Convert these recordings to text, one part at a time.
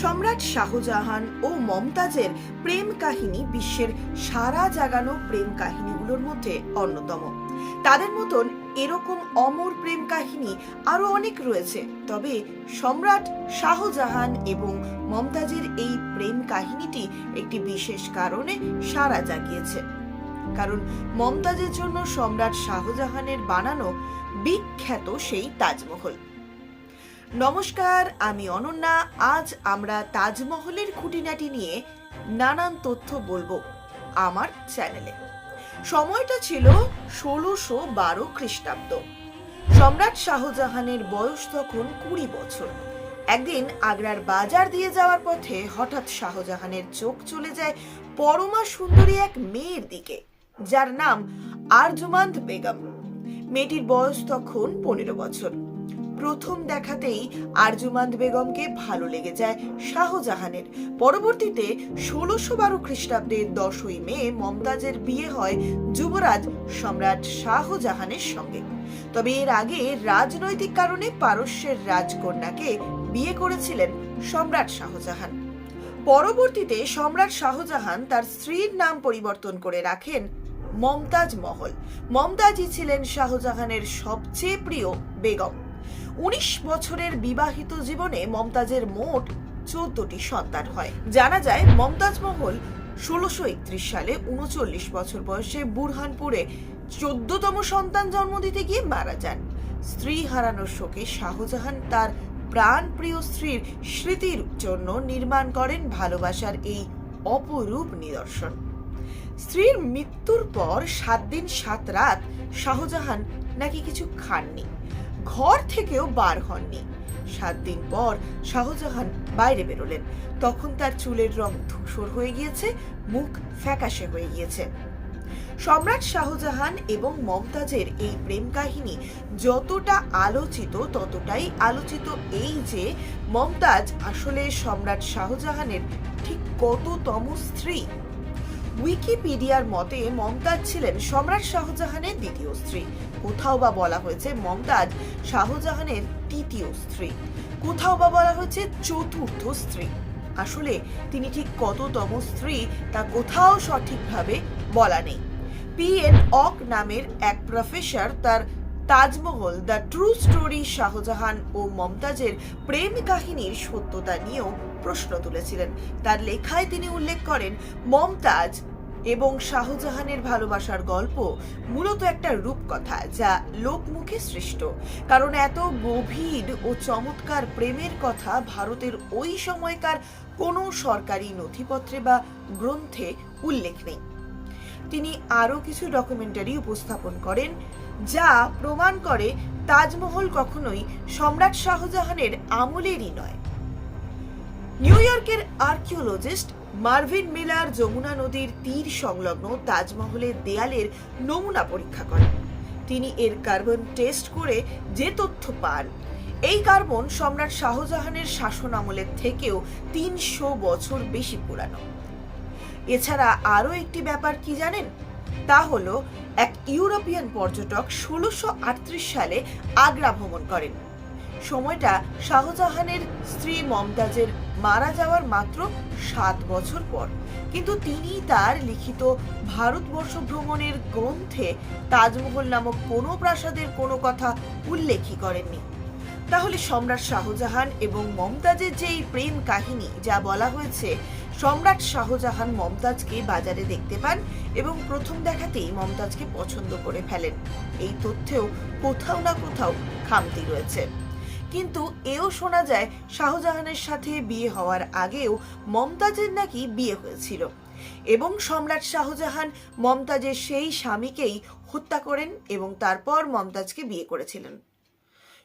সম্রাট শাহজাহান ও মমতাজের প্রেম কাহিনী বিশ্বের সারা জাগানো প্রেম কাহিনীগুলোর মধ্যে অন্যতম। তাদের মতন এরকম অমর প্রেম কাহিনী আরও অনেক রয়েছে, তবে সম্রাট শাহজাহান এবং মমতাজের এই প্রেম কাহিনীটি একটি বিশেষ কারণে সারা জাগিয়েছে। কারণ মমতাজের জন্য সম্রাট শাহজাহানের বানানো বিখ্যাত সেই তাজমহল। নমস্কার, আমি অনন্যা। আজ আমরা তাজমহলের খুঁটিনাটি নিয়ে নানান তথ্য বলব আমার চ্যানেলে। সময়টা ছিল ষোলোশো বারো খ্রিস্টাব্দ। সম্রাট শাহজাহানের বয়স তখন কুড়ি বছর। একদিন আগ্রার বাজার দিয়ে যাওয়ার পথে হঠাৎ শাহজাহানের চোখ চলে যায় পরমা সুন্দরী এক মেয়ের দিকে, যার নাম আরজুমান্দ বেগম। মেয়েটির বয়স তখন পনেরো বছর। প্রথম দেখাতেই আরজুমান্দ বেগমকে ভালো লেগে যায় শাহজাহানের। পরবর্তীতে ষোলোশো বারো খ্রিস্টাব্দের দশই মে মমতাজের বিয়ে হয় যুবরাজ সম্রাট শাহজাহানের সঙ্গে। তবে এর আগে রাজনৈতিক কারণে পারস্যের রাজকন্যাকে বিয়ে করেছিলেন সম্রাট শাহজাহান। পরবর্তীতে সম্রাট শাহজাহান তার স্ত্রীর নাম পরিবর্তন করে রাখেন মমতাজ মহল। মমতাজই ছিলেন শাহজাহানের সবচেয়ে প্রিয় বেগম। উনিশ বছরের বিবাহিত জীবনে মমতাজের মোট চোদ্দটি সন্তান হয়। জানা যায়, মমতাজ মহল ষোলোশো একত্রিশ সালে উনচল্লিশ বছর বয়সে বুরহানপুরে চোদ্দতম সন্তান জন্ম দিতে গিয়ে মারা যান। স্ত্রী হারানোর শোকে শাহজাহান তার প্রাণপ্রিয় স্ত্রীর স্মৃতির জন্য নির্মাণ করেন ভালোবাসার এই অপরূপ নিদর্শন। স্ত্রীর মৃত্যুর পর সাত দিন সাত রাত শাহজাহান নাকি কিছু খাননি। ঘর থেকেও বার হননি। সাত দিন পর শাহজাহান বাইরে বেরোলেন। তখন তার চুলের রং ধূসর হয়ে গিয়েছে, মুখ ফ্যাকাশে হয়ে গিয়েছে। সম্রাট শাহজাহান এবং মমতাজের এই প্রেম কাহিনী যতটা আলোচিত, ততটাই আলোচিত এই যে, মমতাজ আসলে সম্রাট শাহজাহানের ঠিক কততম স্ত্রী। উইকিপিডিয়ার মতে, মমতাজ ছিলেন সম্রাট শাহজাহানের দ্বিতীয় স্ত্রী। কোথাও বা বলা হয়েছে মমতাজ শাহজাহানের তৃতীয় স্ত্রী। কোথাও বা বলা হয়েছে চতুর্থ স্ত্রী। আসলে তিনি ঠিক কততম স্ত্রী তা কোথাও সঠিকভাবে বলা নেই। পি এন অক নামের এক প্রফেসর তার Taj Mahal, the true story Shahjahan ও মমতাজের প্রেম কাহিনীর সত্যতা নিয়েও প্রশ্ন তুলেছিলেন। তার লেখায় তিনি উল্লেখ করেন, মমতাজ এবং শাহজাহানের ভালোবাসার গল্প মূলত একটা রূপকথা যা লোকমুখে সৃষ্ট। কারণ এত গভীর ও চমৎকার প্রেমের কথা ভারতের ওই সময়কার কোনো সরকারি নথিপত্রে বা গ্রন্থে উল্লেখ নেই। তিনি আরও কিছু ডকুমেন্টারি উপস্থাপন করেন যা প্রমাণ করে তাজমহল কখনোই সম্রাট শাহজাহানের আমলেরই নয়। নিউ ইয়র্কের আর্কিওলজিস্ট মার্ভিন মিলার যমুনা নদীর তীর সংলগ্ন তাজমহলের দেয়ালের নমুনা পরীক্ষা করেন। তিনি এর কার্বন টেস্ট করে যে তথ্য পান, এই কার্বন সম্রাট শাহজাহানের শাসন আমলের থেকেও তিনশো বছর বেশি পুরানো। এছাড়া আরও একটি ব্যাপার কি জানেন? তা হলো, এক ইউরোপিয়ান পর্যটক ষোলোশো সালে আগ্রা ভ্রমণ করেন। সময়টা শাহজাহানের স্ত্রী মমতাজের মারা যাওয়ার মাত্র সাত বছর পর। কিন্তু তিনি তার লিখিত ভারতবর্ষ ভ্রমণের গ্রন্থে তাজমহল নামক কোনো প্রাসাদের কোনো কথা উল্লেখই করেননি। তাহলে সম্রাট শাহজাহান এবং মমতাজের যে এই প্রেম কাহিনী যা বলা হয়েছে সম্রাট শাহজাহান মমতাজকে বাজারে দেখতে পান এবং প্রথম দেখাতেই মমতাজকে পছন্দ করে ফেলেন। এই তথ্যেও কোথাও না কোথাও খামতি রয়েছে। কিন্তু এও শোনা যায়, শাহজাহানের সাথে বিয়ে হওয়ার আগেও মমতাজের নাকি বিয়ে হয়েছিল এবং সম্রাট শাহজাহান মমতাজের সেই স্বামীকেই হত্যা করেন এবং তারপর মমতাজকে বিয়ে করেছিলেন।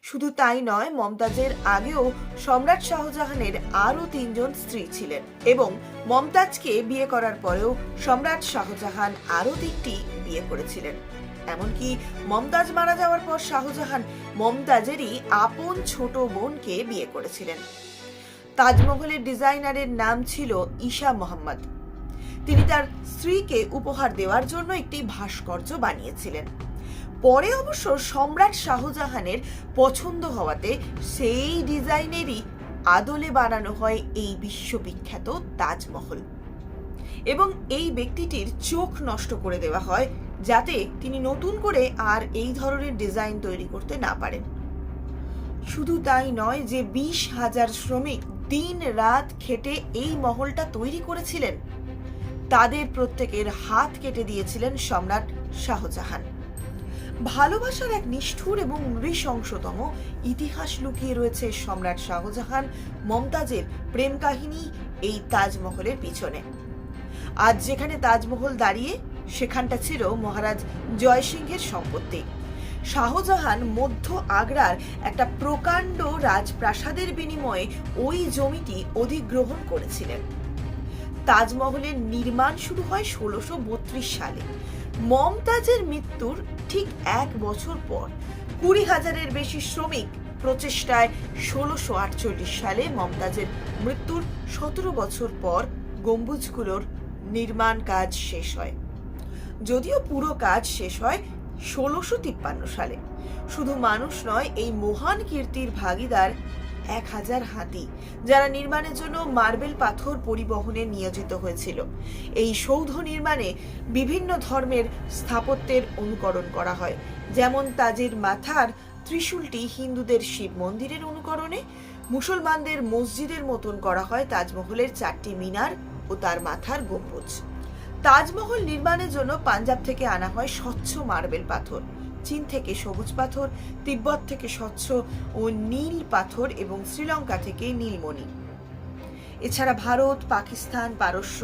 শুধু তাই নয়, মমতাজের আগেও সম্রাট শাহজাহানের আরও তিনজন স্ত্রী ছিলেন এবং মমতাজকে বিয়ে করার পরেও সম্রাট শাহজাহান আরও তিনটি বিয়ে করেছিলেন। এমনকি মমতাজ মারা যাওয়ার পর শাহজাহান মমতাজেরই আপন ছোট বোনকে বিয়ে করেছিলেন। তাজমহলের ডিজাইনারের নাম ছিল ঈশা মোহাম্মদ। তিনি তার স্ত্রীকে উপহার দেওয়ার জন্য একটি ভাস্কর্য বানিয়েছিলেন। পরে অবশ্য সম্রাট শাহজাহানের পছন্দ হওয়াতে সেই ডিজাইনেরই আদলে বানানো হয় এই বিশ্ববিখ্যাত তাজমহল। এবং এই ব্যক্তিটির চোখ নষ্ট করে দেওয়া হয় যাতে তিনি নতুন করে আর এই ধরনের ডিজাইন তৈরি করতে না পারেন। শুধু তাই নয় যে বিশ হাজার শ্রমিক দিন রাত খেটে এই মহলটা তৈরি করেছিলেন, তাদের প্রত্যেকের হাত কেটে দিয়েছিলেন সম্রাট শাহজাহান। ভালোবাসার এক নিষ্ঠুর এবং নৃশংসতম ইতিহাস লুকিয়ে রয়েছে সম্রাট শাহজাহান মমতাজের প্রেম কাহিনী এই তাজমহলের পিছনে। আজ যেখানে তাজমহল দাঁড়িয়ে, সেখানটা ছিল মহারাজ জয়সিংহের সম্পত্তি। শাহজাহান মধ্য আগ্রার একটা প্রকাণ্ড রাজপ্রাসাদের বিনিময়ে ওই জমিটি অধিগ্রহণ করেছিলেন। তাজমহলের নির্মাণ শুরু হয় ষোলোশো সালে। মমতাজের মৃত্যুর ঠিক এক বছর পর কুড়ি হাজারের বেশি শ্রমিক প্রচেষ্টায় ষোলোশো আটচল্লিশ সালে মমতাজের মৃত্যুর সতেরো বছর পর গম্বুজগুলোর নির্মাণ কাজ শেষ হয়। যদিও পুরো কাজ শেষ হয় ষোলোশো তিপ্পান্ন সালে। শুধু মানুষ নয়, এই মহান কীর্তির ভাগিদার এক হাজার হাতি, যারা নির্মাণের জন্য মার্বেল পাথর পরিবহনে নিয়োজিত হয়েছিল। এই সৌধ নির্মাণে বিভিন্ন ধর্মের স্থাপত্যের অনুকরণ করা হয়। যেমন তাজের মাথার ত্রিশূলটি হিন্দুদের শিব মন্দিরের অনুকরণে, মুসলমানদের মসজিদের মতন করা হয় তাজমহলের চারটি মিনার ও তার মাথার গম্বুজ। তাজমহল নির্মাণের জন্য পাঞ্জাব থেকে আনা হয় স্বচ্ছ মার্বেল পাথর। চীন থেকে সবুজ পাথর, তিব্বত থেকে স্বচ্ছ ও নীল পাথর এবং শ্রীলঙ্কা থেকে নীলমণি। এছাড়া ভারত, পাকিস্তান, পারস্য,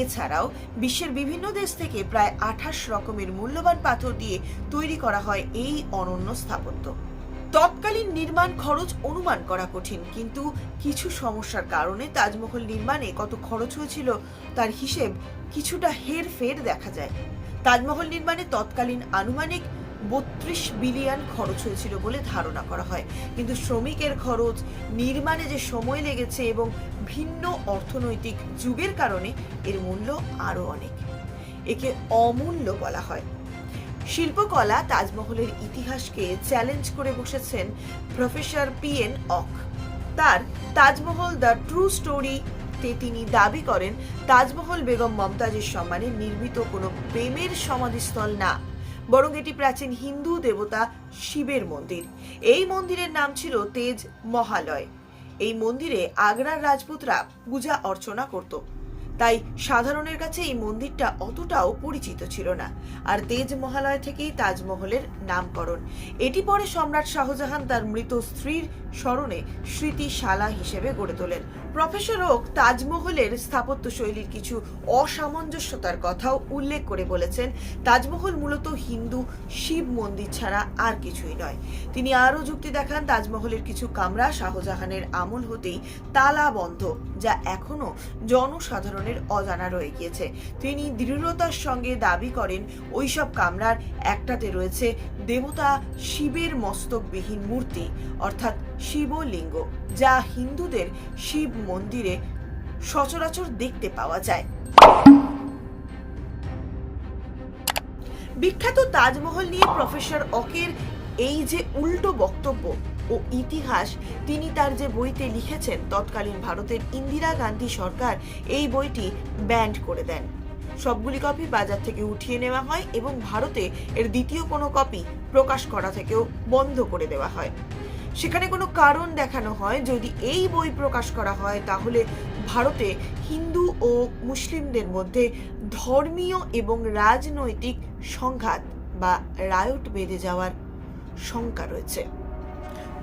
এছাড়াও বিশ্বের বিভিন্ন দেশ থেকে প্রায় আঠাশ রকমের মূল্যবান পাথর দিয়ে তৈরি করা হয় এই অনন্য স্থাপত্য। তৎকালীন নির্মাণ খরচ অনুমান করা কঠিন, কিন্তু কিছু সমস্যার কারণে তাজমহল নির্মাণে কত খরচ হয়েছিল তার হিসেব কিছুটা হেরফের দেখা যায়। তাজমহল নির্মাণে তৎকালীন আনুমানিক বত্রিশ বিলিয়ন খরচ হয়েছিল বলে ধারণা করা হয়। কিন্তু শ্রমিকের খরচ, নির্মাণে যে সময় লেগেছে এবং ভিন্ন অর্থনৈতিক যুগের কারণে এর মূল্য আরও অনেক। একে অমূল্য বলা হয়। শিল্পকলা তাজমহলের ইতিহাসকে চ্যালেঞ্জ করে বসেছেন প্রফেসর পি এন অক। তার তাজমহল দ্য ট্রু স্টোরি তে তিনি দাবি করেন, তাজমহল বেগম মমতাজের সম্মানে নির্মিত কোনো প্রেমের সমাধিস্থল না। বরং এটি প্রাচীন হিন্দু দেবতা শিবের মন্দির। এই মন্দিরের নাম ছিল তেজ মহালয়। এই মন্দিরে আগ্রার রাজপুতরা পূজা অর্চনা করত। তাই সাধারণের কাছে এই মন্দিরটা অতটাও পরিচিত ছিল না। আর তেজ মহালয় থেকেই তাজমহলের নামকরণ। এটি পরে সম্রাট শাহজাহান তার মৃত স্ত্রীর স্মরণে স্মৃতিশালা হিসেবে গড়ে তোলেন। প্রফেসর ওক তাজমহলের স্থাপত্য শৈলীর কিছু অসামঞ্জস্যতার কথাও উল্লেখ করে বলেছেন, তাজমহল মূলত হিন্দু, শিব মন্দির ছাড়া আর কিছুই নয়। তিনি আরও যুক্তি দেখান, তাজমহলের কিছু কামরা শাহজাহানের আমল হতেই তালা বন্ধ যা এখনও জনসাধারণের অজানা রয়ে গিয়েছে। তিনি দৃঢ়তার সঙ্গে দাবি করেন, ওইসব কামরার একটাতে রয়েছে দেবতা শিবের মস্তকবিহীন মূর্তি, অর্থাৎ শিবলিঙ্গ, যা হিন্দুদের শিব মন্দিরে সচরাচর দেখতে পাওয়া যায়। বিখ্যাত তাজমহল নিয়ে প্রফেসর অকের এই যে উল্টো বক্তব্য ও ইতিহাস, তিনি তার যে বইতে লিখেছেন, তৎকালীন ভারতের ইন্দিরা গান্ধী সরকার এই বইটি ব্যান্ড করে দেন। সবগুলি কপি বাজার থেকে উঠিয়ে নেওয়া হয় এবং ভারতে এর দ্বিতীয় কোনো কপি প্রকাশ করা থেকেও বন্ধ করে দেওয়া হয়। সেখানে কোনো কারণ দেখানো হয়, যদি এই বই প্রকাশ করা হয়, তাহলে ভারতে হিন্দু ও মুসলিমদের মধ্যে ধর্মীয় এবং রাজনৈতিক সংঘাত বা রায়ট বেঁধে যাওয়ার শঙ্কা রয়েছে।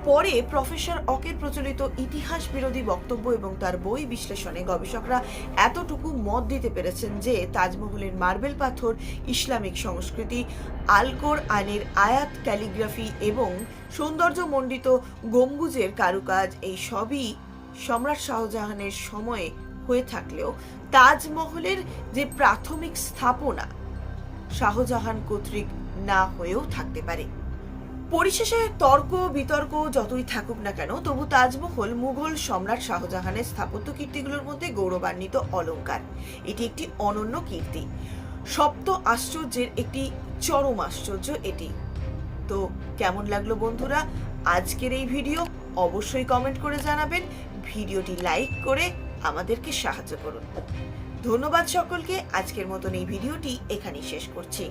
পরে প্রফেসর অকের প্রচলিত ইতিহাস বিরোধী বক্তব্য এবং তার বই বিশ্লেষণে গবেষকরা এতটুকু মত দিতে পেরেছেন যে তাজমহলের মার্বেল পাথর, ইসলামিক সংস্কৃতি আলকোর আনের আয়াত, ক্যালিগ্রাফি এবং সৌন্দর্যমণ্ডিত গম্বুজের কারুকাজ, এই সবই সম্রাট শাহজাহানের সময়ে হয়ে থাকলেও তাজমহলের যে প্রাথমিক স্থাপনা শাহজাহান কর্তৃক না হয়েও থাকতে পারে। পরিশেষে তর্ক, বিতর্ক যতই থাকুক না কেন, তবু তাজমহল, মুঘল সম্রাট শাহজাহানের স্থাপত্য কীর্তিগুলোর মধ্যে গৌরবান্বিত অলঙ্কার। এটি একটি অনন্য কীর্তি। সপ্ত আশ্চর্যের একটি চরম আশ্চর্য এটি। তো কেমন লাগল বন্ধুরা আজকের এই ভিডিও? অবশ্যই কমেন্ট করে জানাবেন, ভিডিওটি লাইক করে আমাদেরকে সাহায্য করুন। ধন্যবাদ সকলকে, আজকের মতন এই ভিডিওটি এখানেই শেষ করছি।